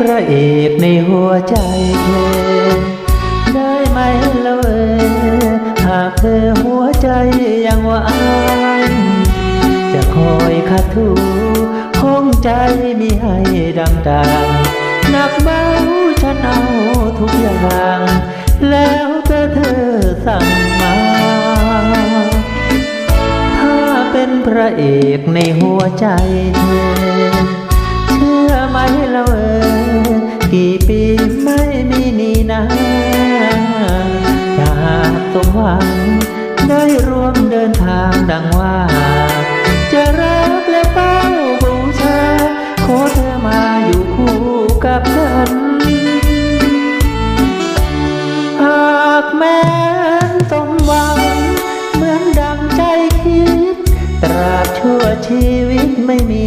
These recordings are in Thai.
พระเอกในหัวใจเธอได้ไหมละเอยหากเธอหัวใจยังว่างจะคอยขัดถูห้องใจมีให้ดังดางหนักเบาฉันเอาทุกอย่าง แล้วเธอเธอสั่งมา ถ้าเป็นพระเอกในหัวใจเธอ เชื่อไหมเรา กี่ปีไม่มีนีนาจะหากสมหวังได้ร่วมเดินทางดังว่า จะรักและเฝ้าบูชา ขอเธอมาอยู่คู่กับฉัน หากแม้นสมหวัง เหมือนดังใจคิด ตราบชั่วชีวิตไม่มี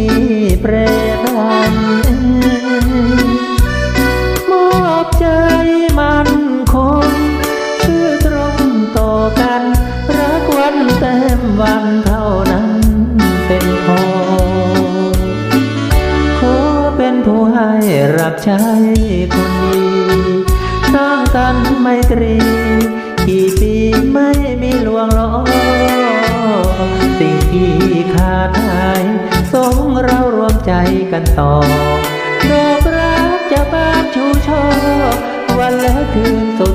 เป็นผู้ให้รับใช้คนดีสร้างกันไมตรี กี่ปีไม่มีลวงล้อสิ่งที่ขาดหายสองเรารวมใจกันต่อดอกรักจะบ้านชูช่อวันและคืนสด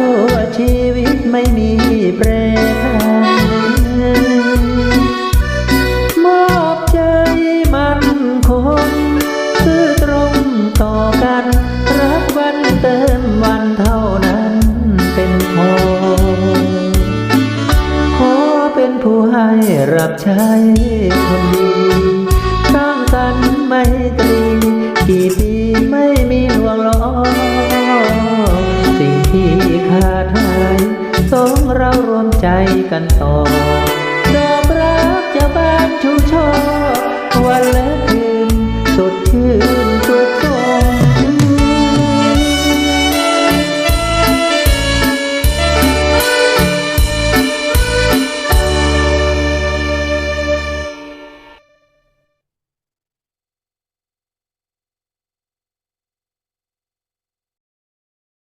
ชั่วชีวิตไม่มีเปรมอบใจมันคงซื่อตรงต่อกัน รักวันเติมวันเท่านั้นเป็นพอขอเป็นผู้ให้รับใช้คนดีสร้างสรรค์ไม่ตรีกี่ปีไม่มีลวงล้อง ขาดหายสองเรารวมใจกันต่อดอกรักจะบานชูช่อวันและคืนสดชื่น